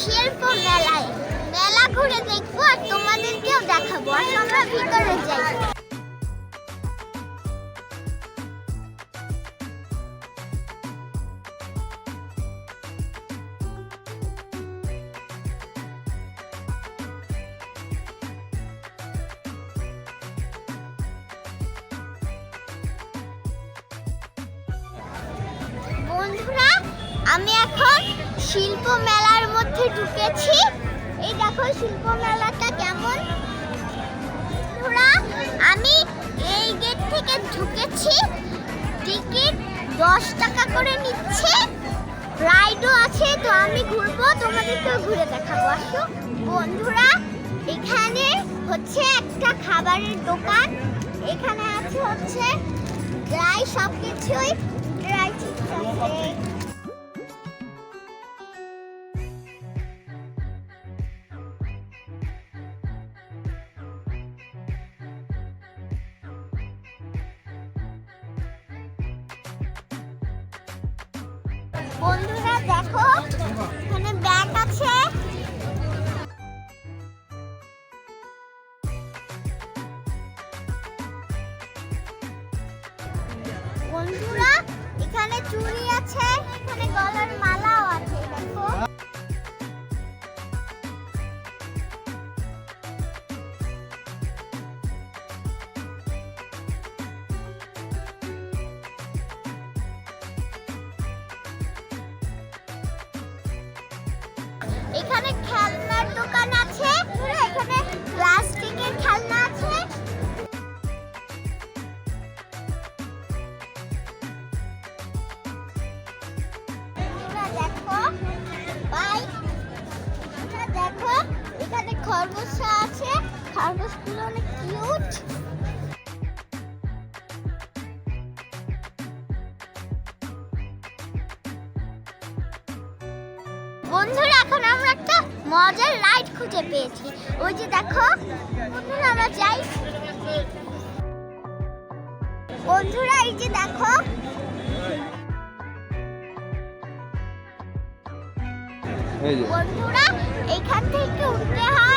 শিল্প মেলায় মেলা ঘুরে দেখব আর তোমাদেরকেও দেখাবো। আর আমরা ভিতরে যাই। দশ টাকা করে নিচ্ছে। রাইডও আছে, তো আমি ঘুরবো, তোমাদেরকেও ঘুরে দেখাবো। আসো। বন্ধুরা, এখানে হচ্ছে একটা খাবারের দোকান। এখানে আছে হচ্ছে ড্রাই সব কিছুই ড্রাই চিপস আছে। বন্ধুরা এখানে চুড়ি আছে এখানে গলার মালাও আছে দেখো। খরগোশ আছে। খরগোশগুলো অনেক কিউট বন্ধুরা এখন আমরা একটা মজার রাইড খুঁজে পেয়েছি। ওই যে দেখো বন্ধুরা আমরা যাই। বন্ধুরা এই যে দেখো। বন্ধুরা এখান থেকে উঠতে হয়।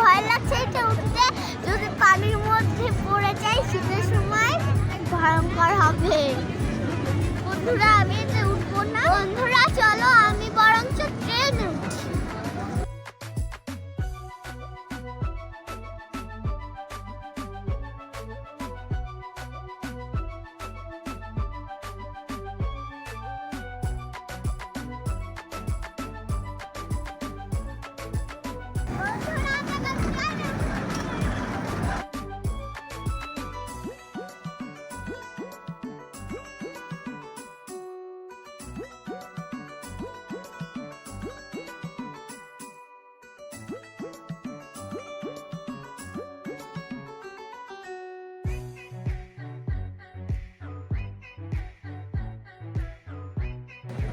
ভয় লাগছে এটা উঠতে। যদি পানির মধ্যে পড়ে যাই শীতের সময়, ভয়ঙ্কর হবে। বন্ধুরা, আমি এতে উঠবো না। বন্ধুরা, চলো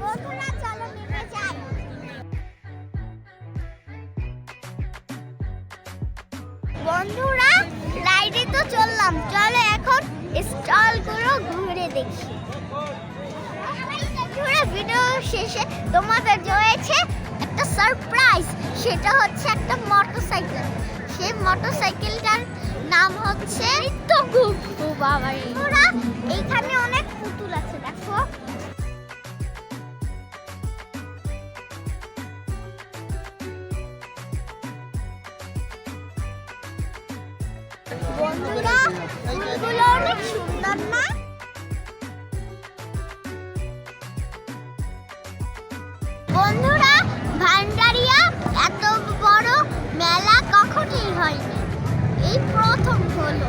বন্ধুরা চলো নেমে যাই। বন্ধুরা রাইডে তো চললাম। চলো এখন স্টলগুলো ঘুরে দেখি। বন্ধুরা ভিডিও শেষে তোমাদের রয়েছে একটা সারপ্রাইজ সেটা হচ্ছে একটা মোটরসাইকেল সেই মোটরসাইকেলটার নাম হচ্ছে তো বাবা এইখানে অনেক পুতুল আছে দেখো। ফুলগুলো অনেক সুন্দর, না? বন্ধুরা, ভান্ডারিয়া এত বড় মেলা কখনোই হয়নি। এই প্রথম হলো।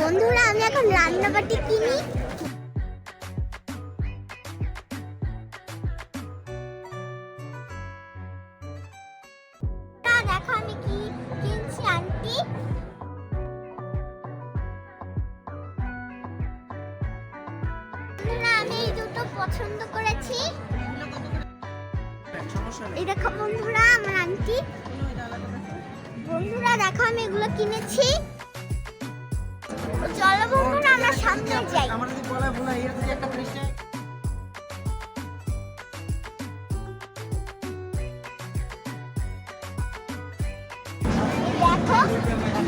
বন্ধুরা, আমি এখন রান্নাবাটি কিনি।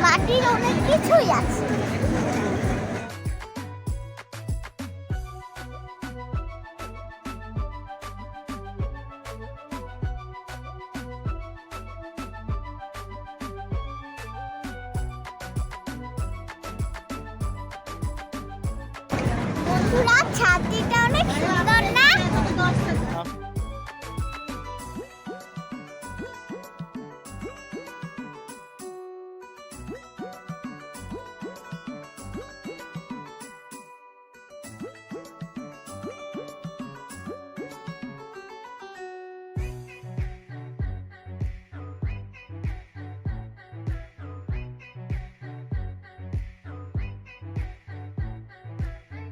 মাটির অনেক কিছুই আছে।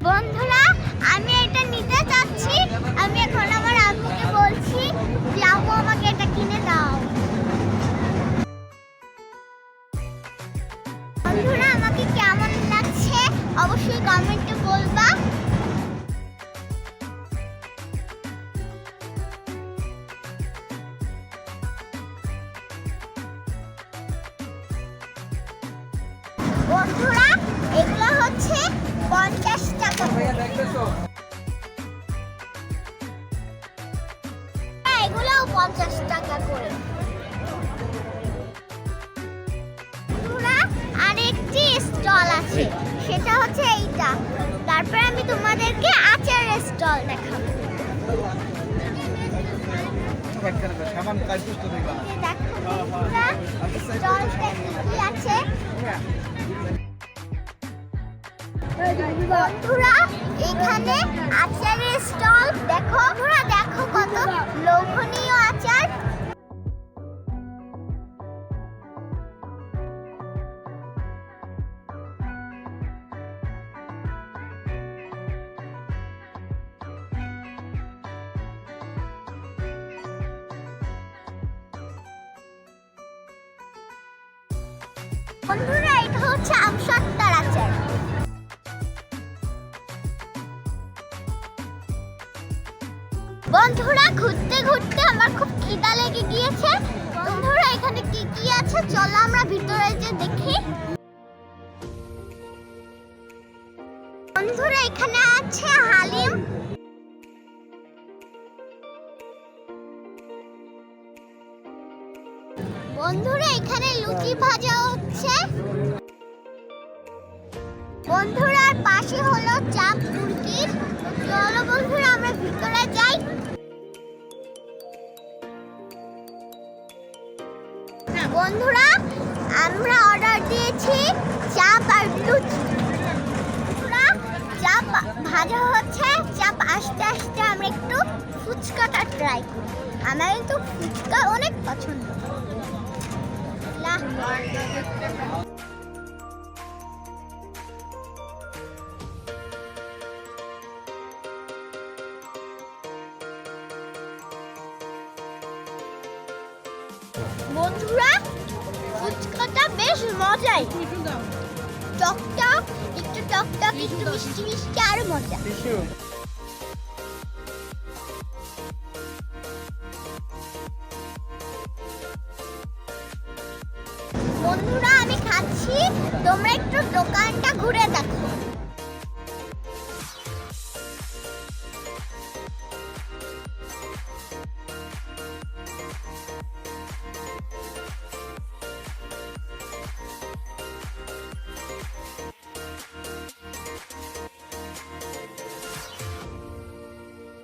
বন্ধুরা আমি এটা নিতে চাচ্ছি আমি এখন আমার আম্মুকে বলছি যে আম্মু আমাকে এটা কিনে দাও বন্ধুরা আমাকে কেমন লাগছে অবশ্যই কমেন্টে বলবা বন্ধুরা এগুলো হচ্ছে পঞ্চাশ টাকা করে। হ্যাঁ, এগুলোও পঞ্চাশ টাকা করে। আরেকটি স্টল আছে। সেটা হচ্ছে এইটা। তারপর আমি তোমাদেরকে আচারের স্টল দেখাবো। দেখো স্টলটা কি কি আছে? বন্ধুরা এখানে আচারের স্টল। দেখো বন্ধুরা দেখো কত লোভনীয় আচার। ভাজা হচ্ছে। বন্ধুরার পাশে হলো চাপ মুরগির চলো বন্ধুরা, আমরা ভিতরে যাই। বন্ধুরা, আমরা অর্ডার দিয়েছি চাপ আর লুচি। বন্ধুরা, চাপ ভাজা হচ্ছে, চাপ আস্তে আস্তে আমরা একটু ফুচকাটা ট্রাই করি। আমার কিন্তু ফুচকা অনেক পছন্দ। বন্ধুরা ফুচকাটা বেশ মজাই টকটক একটু টকটক একটু মিষ্টি মিষ্টি আর মজা তোমরা একটু দোকানটা ঘুরে দেখো।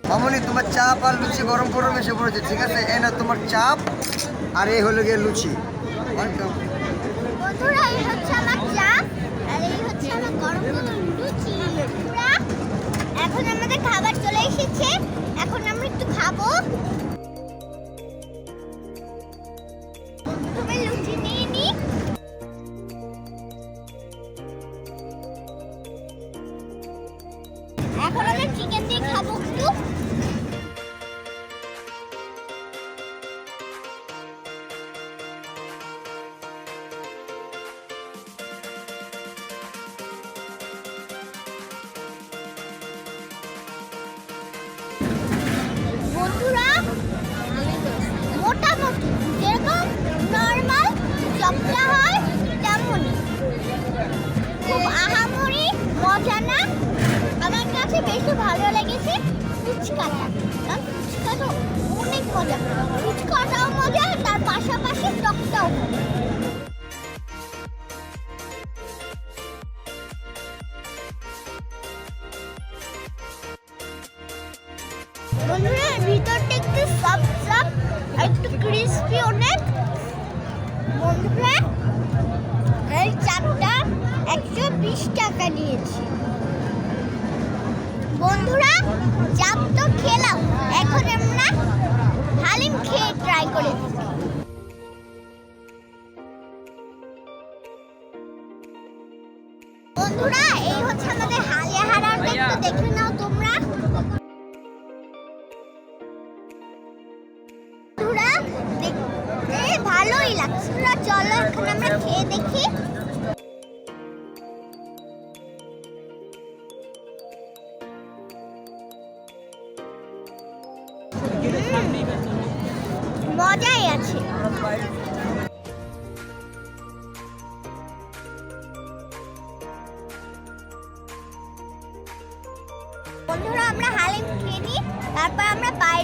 মামনি, তোমার চাপ আর লুচি গরম গরম এসে পড়েছে, ঠিক আছে? এই না তোমার চাপ, আর এই হলো গিয়ে লুচি। Welcome. এসেছে এখন আমরা একটু খাব। কাছে বেশি ভালো লেগেছে। ফুচকাটা। কারণ ফুচকাটা অনেক মজা। ফুচকাটাও মজা, তার পাশাপাশি টকটাও মজা। বন্ধুরা এই হচ্ছে আমাদের হালিয়া। হারাটা একটু দেখে নাও তোমরা। বন্ধুরা দেখতে ভালোই লাগছে। চলো এখন আমরা খেয়ে দেখি।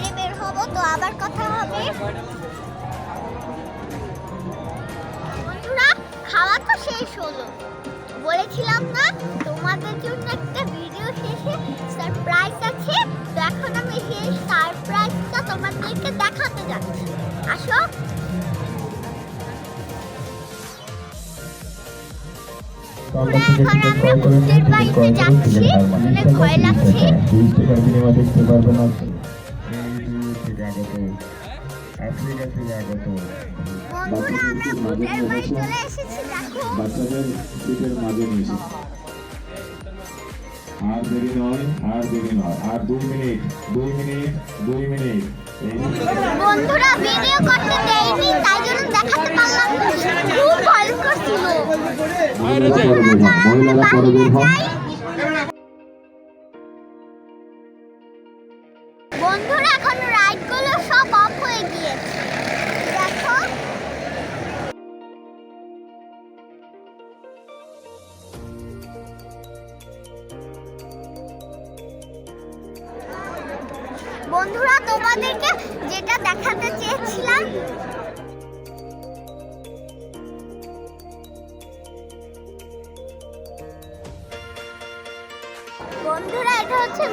বাইরে বের হব তো আবার কথা হবে বন্ধুরা খাওয়া তো শেষ হলো বলেছিলাম না তোমাদের জন্য একটা ভিডিও শেষে সারপ্রাইজ আছে তো এখন আমি সেই সারপ্রাইজটা তোমাদেরকে দেখাতে যাচ্ছি আসো আমরা এখন আমরা ভূতের বাড়িতে যাচ্ছি ভয় লাগছে থেকে দেখো। বাচ্চাদের সিটের মাঝে নিয়েছি। আর দেরি নয় আর দেরি নয়। আর দুই মিনিট দুই মিনিট দুই মিনিট। বন্ধুরা ভিডিও করতে দেয়নি তাই জন্য দেখাতে পারলাম খুব ভয়ঙ্কর ছিল। মহিলারা পরে বের হন হচ্ছে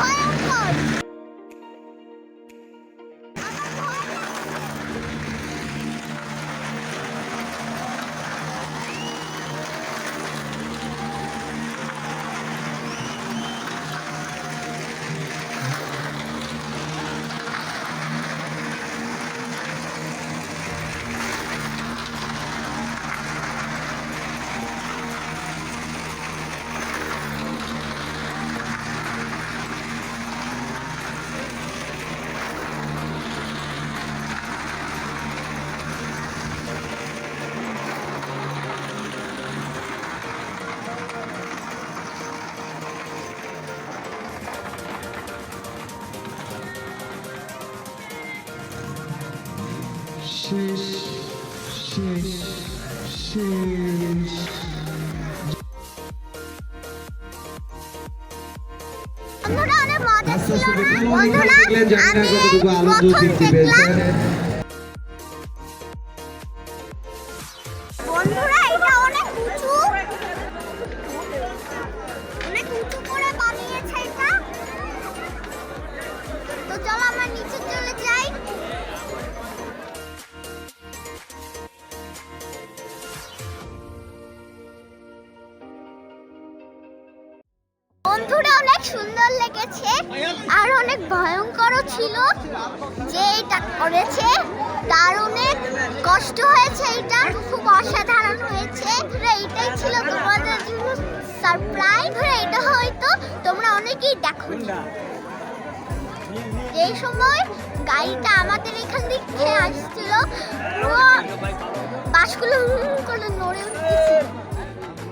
ভয়ঙ্কর শেষ আস্তে আস্তে দেখলেন জানি না আমি কতটুকু আনন্দ দেখতে পেয়েছেন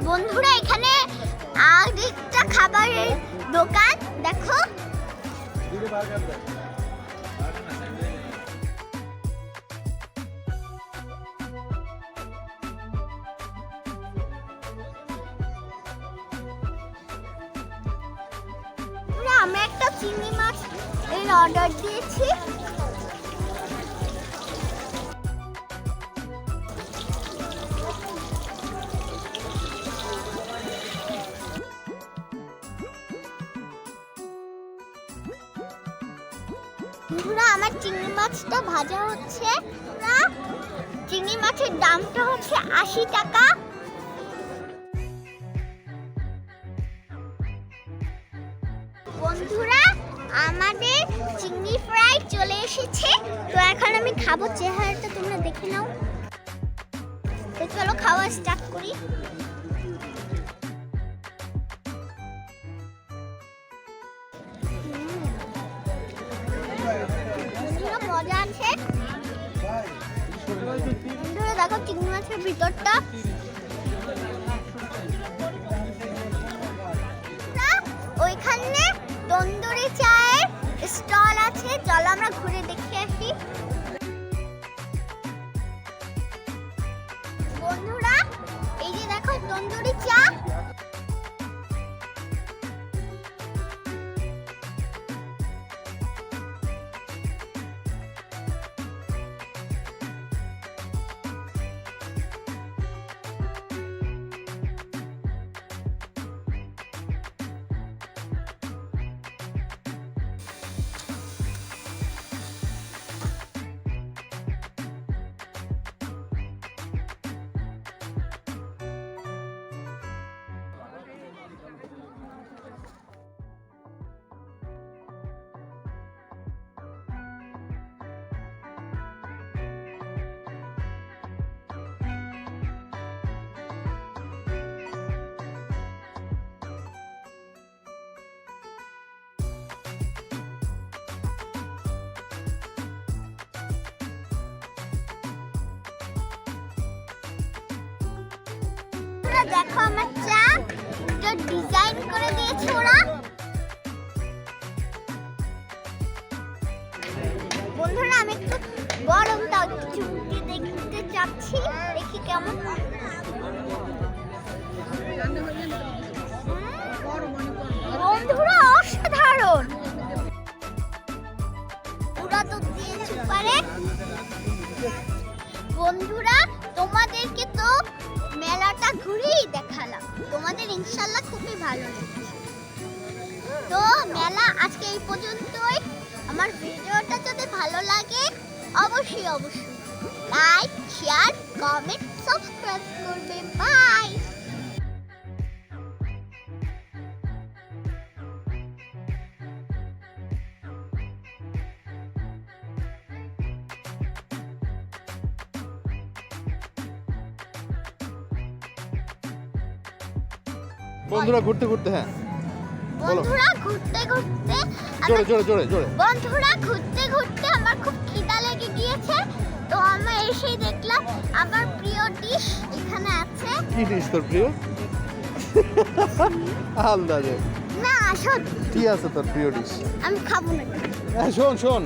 বন্ধুরা এখানে আরেকটা খাবারের দোকান দেখো। আমরা একটা চিংড়ি মাছ এর অর্ডার দিয়েছি। আমার চিংড়ি মাছটা ভাজা হচ্ছে না চিংড়ি মাছের দামটা হচ্ছে আশি টাকা। বন্ধুরা, আমাদের চিংড়ি ফ্রাই চলে এসেছে। তো এখন আমি খাব। চেহারাটা তোমরা দেখে নাও। তো চলো খাওয়া স্টার্ট করি। চিংড়ি মাছের ভিতরটা। ওইখানে তন্দুরি চায়ের স্টল আছে। চলো আমরা ঘুরে দেখে আসি। বন্ধুরা দেখো আমার চা ডিজাইন করে দিয়েছে ওরা। বন্ধুরা, আমি একটু গরম তাও একটু দেখতে চাচ্ছি। দেখি কেমন। বন্ধুরা, অসাধারণ। ওরা তো দিয়েছে পারে। বন্ধুরা ঘুরেই দেখালাম। তোমাদের ইনশাল্লাহ খুবই ভালো তো মেলা আজকে এই পর্যন্তই। আমার ভিডিওটা যদি ভালো লাগে, অবশ্যই অবশ্যই লাইক শেয়ার কমেন্ট সাবস্ক্রাইব করবে। বাই বন্ধুরা ঘুরতে ঘুরতে হ্যাঁ। বন্ধুরা ঘুরতে ঘুরতে জোরে জোরে জোরে জোরে। বন্ধুরা ঘুরতে ঘুরতে আমার খুব খিদা লেগে গিয়েছে তো আমরা এসেই দেখলাম আমার প্রিয় ডিশ এখানে আছে। কি ডিশ তোর প্রিয়? আন্দাজে না আসুন কি আছে তোর প্রিয় ডিশ আমি খাব না। হ্যাঁ শোন শোন।